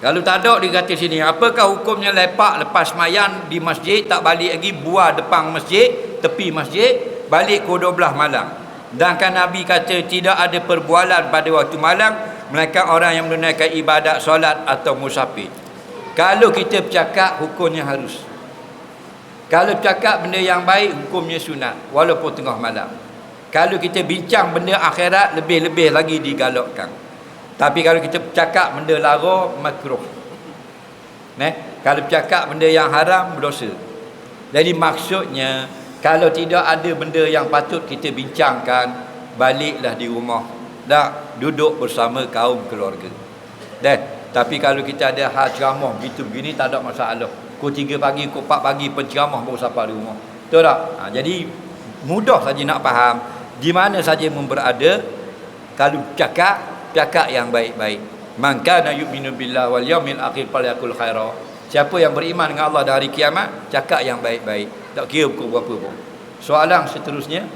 Kalau tak ada dia kata sini, apakah hukumnya lepak lepas mayan di masjid tak balik lagi buah depan masjid, tepi masjid, balik pukul 12 malam. Sedangkan Nabi kata tidak ada perbualan pada waktu malam melainkan orang yang menunaikan ibadat solat atau musafir. Kalau kita bercakap hukumnya harus. Kalau bercakap benda yang baik hukumnya sunat walaupun tengah malam. Kalau kita bincang benda akhirat lebih-lebih lagi digalakkan. Tapi kalau kita bercakap benda lara makruh. Neh, kalau bercakap benda yang haram berdosa. Jadi maksudnya kalau tidak ada benda yang patut kita bincangkan, baliklah di rumah. Dah duduk bersama kaum keluarga. Dah, tapi kalau kita ada hal ceramah gitu begini tak ada masalah. Pukul 3 pagi, pukul 4 pagi penceramah baru sampai di rumah. Betul tak? Ha, jadi mudah saja nak faham di mana saja memberada kalau cakap cakap yang baik-baik. Man kana yu'minu billah wal yawmil akhir falyakul khaira. Siapa yang beriman dengan Allah dan hari kiamat cakap yang baik-baik. Tak kira pukul berapa pun. Soalan seterusnya